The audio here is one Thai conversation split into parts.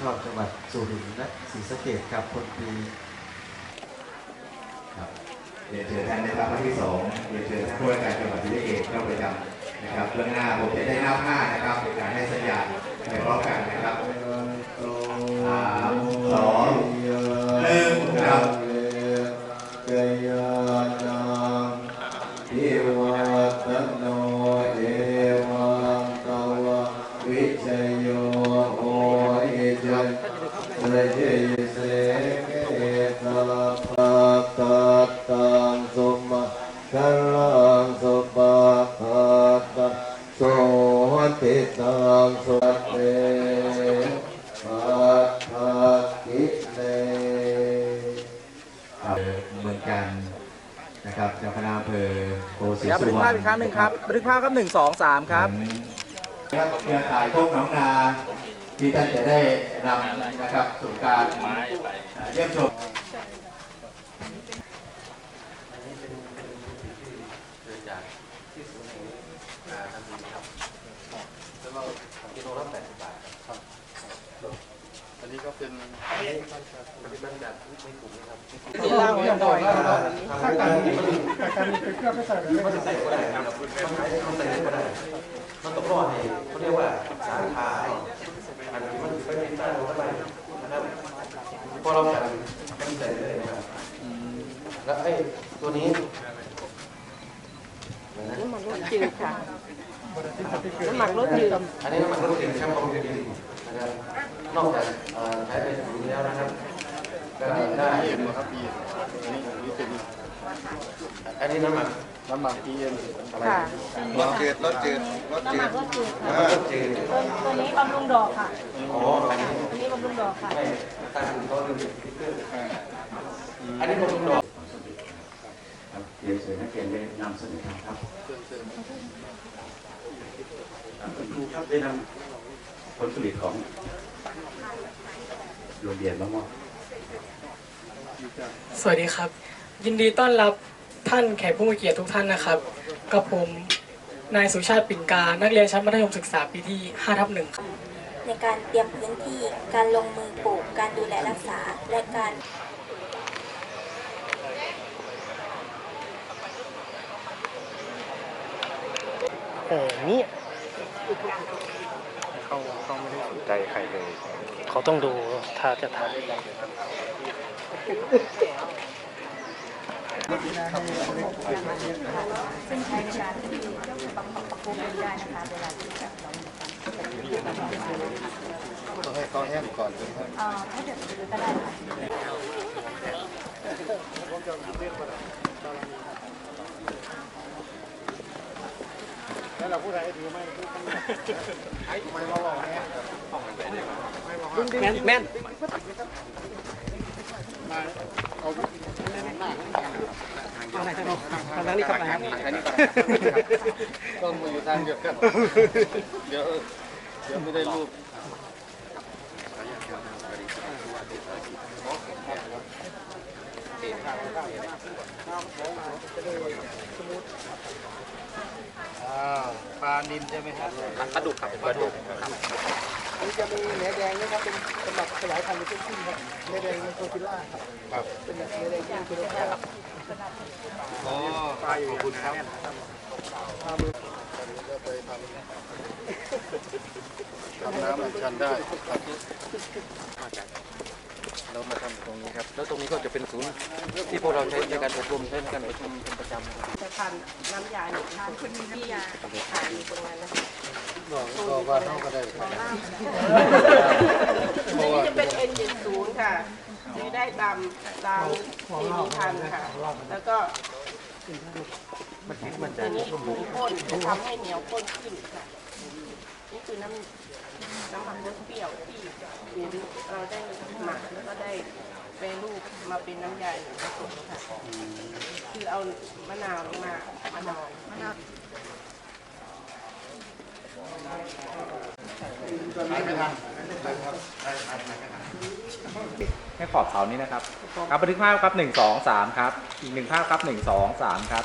ชอบจังหวัดสุรินทร์และศรีสะเกษครับคนปีครับเรียนเชิญท่านในะครับที่สองเรียนเชิญท่านผู้ว่าการจังหวัดศรีสะเกษเข้าประจำนะครับเบื้องหน้าผมจะได้หน้าผ้านะครับเป็นการให้สัญญาณไปพร้อมกันนะครับสามสองหนึ่งครับเกยานังทิวั ติตังสุเตปัฏฐากิเลครับเมืองการนะครับเจ้าคณะอำเภอโพสีครับสุบันทึกวรภาพรณอีกครั้งหนึ่งครับบันทึกภาพครับหนึ่งสองสามครับครับเครือข่ายพวกน้องนาที่ท่านจะได้นำนะครับสู่การเยี่ยมชม มันต้องรอให้เขาเรียกว่าสารพาให้อันนี้มันไปติดตั้งเข้าไปนะครับพอเราจัดมันใส่เลยนะครับแล้วไอ้ตัวนี้น้ำมันรสจืดค่ะน้ำมันรสจืดอันนี้มันรถเก๋งแชมป์ของจริงนะครับนอกจาก ใช้เป็นสีแล้วนะครับก็ได้อันนี้น้ำมันน้ำมันพีเอ็มอะไรค่ะรสจืดรสจืดรสน้ำจืมันดรสจืดค่ะน้ำมันรถจืดตัวตัวนี้บำรุงดอกค่ะอ๋ออันนี้ตัวนี้บำรุงดอกค่ะไม่ตั้งเขาลืมติดสติ๊กเกอร์อันนี้ผมต้องดอกครับเรียนเชิญนักเรียนได้นำเสนอครับครับคุณครูครับได้นำผลผลิตของ โรงเรียนมามอบสวัสดีครับ ยินดีต้อนรับท่านแขกผู้มีเกียรติทุกท่านนะครับ กับผมนายสุชาติปิ่นกา นักเรียนชั้นมัธยมศึกษาปีที่5ทับหนึ่งในการเตรียมพื้นที่การลงมือปลูกการดูแลรักษาและการแต่นี่ เขาเขาไม่ได้สนใจใครเลยเขาต้องดูถ้าจะถ่ายซึ่งใช้ในการที่ปรับปรับปรุงได้นะคะเวลาที่แบบเรามีการต้องให้เขาแห้งก่อนถึงครับเอ่อถ้าเกิดซื้อก็ได้ค่ะ แล้วเราพูดอะไรถือไม่พูดไม่ไม่มาบอกแม่แม่นแม่นมาเอาหน้าเอาไหนทางนี้ครับทางนะครับต้องมาออยู่ทางเดียวกันเดี๋ยวเดี๋ยวไม่ได้รูปเอ่าปลานินใช่ไหมครับปลาดุกครับปลาดุกนี่จะมีเนื้อแดงนะครับเป็นสำหรับขยายพันธุ์เป็นขึ้นครับเนื้อแดงเป็นโคฟิล่าครับครับเป็นเนื้อแดงที่เป็นคุณภาพอ๋อปลาอยู่ขอบคุณครับมามือก็ไปทำทำน้ำอัญชันได้ครับ เรามาทำตรงนี้ครับ แล้วตรงนี้ก็จะเป็นศูนย์ที่พวกเราใช้ในการอบรมใช้ในการประชุมเป็นประจำจะทานน้ำยาหนึ่งทานคุณมีน้ำยาขายอยู่ตรงนั้นนะคะบอกก็ว่าเขาก็ได้ครับตัวนี้จะเป็น N70 ค่ะซื้อได้ตามตามที่มีพันธุ์ค่ะ แล้วก็ตัวนี้มีข้นจะทำให้เหนียวข้นขึ้นค่ะ นี่คือน้ำ น้ำหมักรสเปรี้ยวที่เราได้หมักแล้วก็ได้แปรรูปมาเป็นน้ำยาหนึ่งผสมค่ะคือเอามะนาวลงมามะนาวมะนาวให้ขอบเสานี้นะครับ ครับบันทึกภาพครับหนึ่งสองสามครับ อีกหนึ่งภาพครับหนึ่งสองสามครับ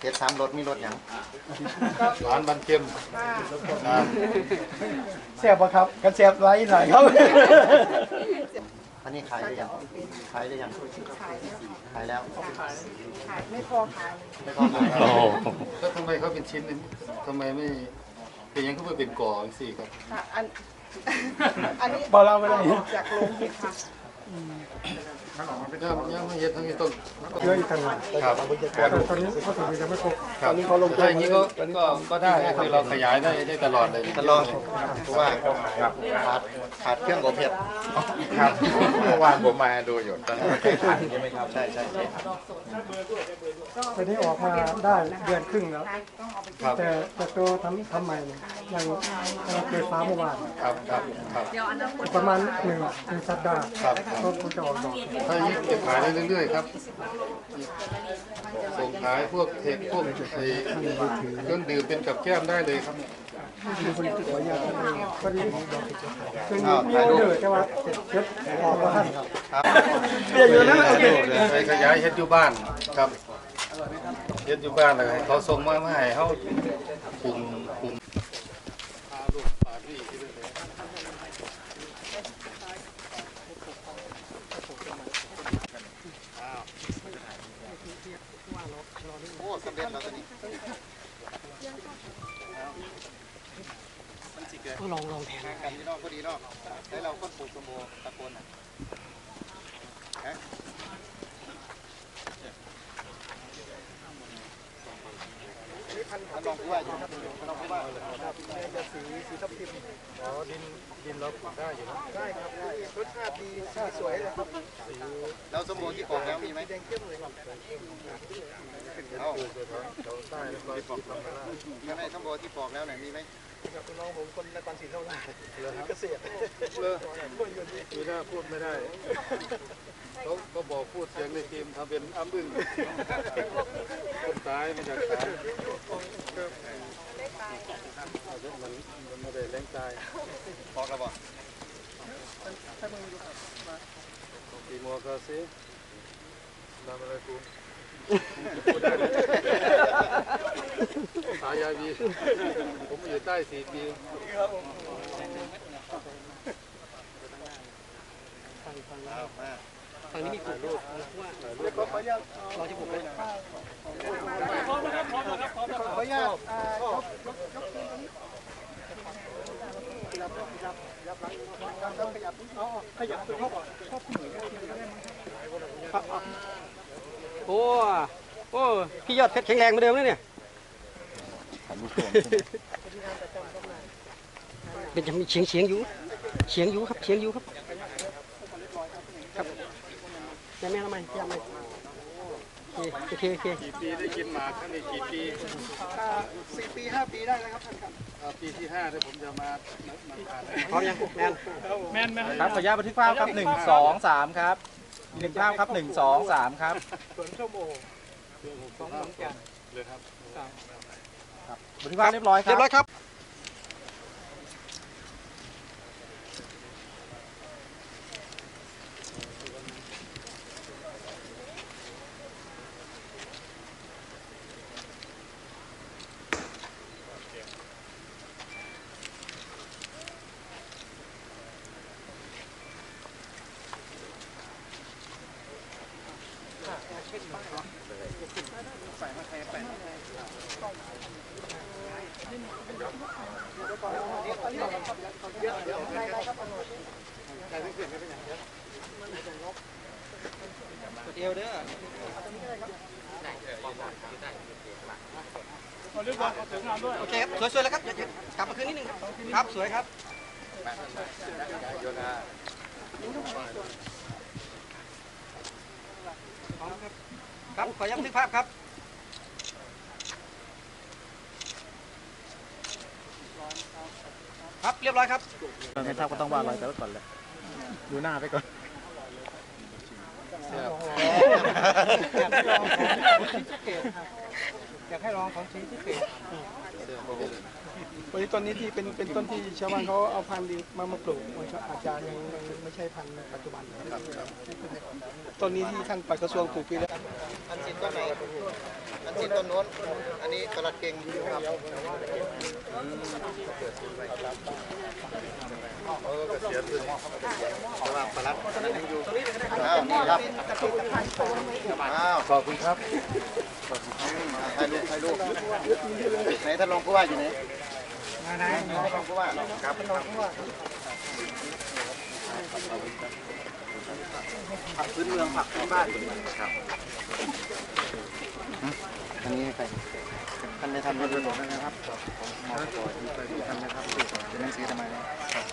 เจ็ดสามรถมีรถยังหวานบันเค็มแซ่บปะครับกันแซ่บไรหน่อยครับ อันนี้ขายได้ยังขายได้ยังขายแล้วไม่พอขายไม่พอขายแล้วทำไมเขาเป็นชิ้นนี่ทำไมไม่เป็นยังเขาไม่เป็นก่อจังสี่ครับอันอันนี้บอเราไม่ได้จากโรงเห็ดค่ะ ยังยังไม่เห็นทั้งนี้ต้องเยอะอีกขนาดครับตอนนี้เขาถึงยังไม่ครบครับถ้าอย่างนี้ก็ก็ก็ได้คือเราขยายได้ได้ตลอดเลยตลอดเพราะว่าขาดขาดเครื่องอบเผ็ดครับเมื่อวานผมมาดูอยู่ตอนนั้นใช้ขันใช่ไหมครับใช่ใช่ใช่ตอนนี้ออกมาได้เดือนครึ่งแล้วครับแต่แต่ตัวทำทำใหม่เนี่ยยังยังเกิดฟ้าเมื่อวานครับครับครับประมาณหนึ่งหนึ่งสัปดาห์ครับก็คงจะออกดอกถ้าอย่างนี้เก็บขายได้เรื่อยๆครับส่งขายพวกเทคพวกไอ้เครื่องดื่มเป็นกับแก้มได้เลยครับมีคนติดหัวยาพอดีคือเดอร์แต่ว่าเช็ดออกมาท่านครับเรียกอยู่นะโอเคไปขยายเฮ็ดอยู่บ้านครับเฮ็ดอยู่บ้านเลยเขาส่งมามาให้เขาปรุง แล้วเราก็ปลูกสมโอตะโกนอะฮะท่านลองผู้ว่าอยู่ท่านลองผู้ว่าสีสีทับทิมอ๋อดินดินเราปลูกได้อยู่นะได้ครับได้รสชาติดีชาสวยเลยครับแล้วสมโอที่ปอกแล้วมีไหมแดงเข้มเลยครับเอ้าเราได้แล้วก็ไม่ไม่ไม่สมโอที่ปอกแล้วเนี่ยมีไหม กับน้องผมคนนครศรีธรรมราชเกษตรเลยคือถ้าพูดไม่ได้เขาก็บอกพูดเสียงในทีมทำเป็นอ้ำบึ้งคนตายมาจากตายมันมันไม่ได้แรงตายปอกแล้วบ่ตีมัวกาซีนำอะไรกู พูดได้เลยสายาวีผมอยู่ใต้สี่ปีฝั่งนี้มีกลุ่มรูปว่าขออนุญาตเราจะบุกไปขออนุญาตอ่ายกยกยกทีนี้ขยับขยับขยับหลังขยับอ๋อขยับตัวเข้าก่อนชอบผู้หญิง โอ้โอ้พี่ยอดเพชรแข็งแรงเหมือนเดิมเลยเนี่ยเป็นจะมีเฉียงเฉียงอยู่เฉียงอยู่ครับเฉียงอยู่ครับแม่แม่ทำไมพี่ทำไมโอเคโอเคกี่ปีได้กินหมากท่านนี่กี่ปีสี่ปีห้าปีได้แล้วครับท่านครับอ่าปีที่ห้าที่ผมจะมามาทานพร้อมยังแมนครับขออนุญาตบันทึกภาพครับหนึ่งสองสามครับ หนึ่งภาพครับหนึ่งสองสามครับสวนชั่วโมงเลยครับบันทึกภาพเรียบร้อยคเรีรัยบบร้อยครับ เอวเด้อโอเคครับสวยๆแล้วครับอย่ากลับมาคืนนิดนึงครับสวยครับครับขอย้ำทึกภาพครับ ครับเรียบร้อยครับ ไม่ทราบก็ต้องวาดรอยไปไว้ก่อนแหละดูหน้าไปก่อน อยากให้ลองของสีที่เกต วันนี้ต้นนี้ที่เป็นเป็นต้นที่ชาวบ้านเขาเอาพันธุ์ดีมามาปลูกมันก็อาจจะยังยังไม่ใช่พันธุ์ปัจจุบันนะครับต้นนี้ที่ท่านปัดกระทรวงปลูกปีแล้วอันสิต้นไหนอันสิต้นโน้น อันนี้ตลาดเก่งครับเออเกษียณเลยราะว่าประหลัดนั้นยังอยู่อ้าวนี่ครับอ้าวขอบคุณครับถ่ายรูปถ่ายรูปไหนท่านรองผู้ว่าอยู่ไหน ผักพื้นเมืองผักพื้นบ้านครับอันนี้ไปท่านได้ทำเป็นระบบนะครับมอสที่ไปทำนะครับเป็นหนังสือทำไมนะครับ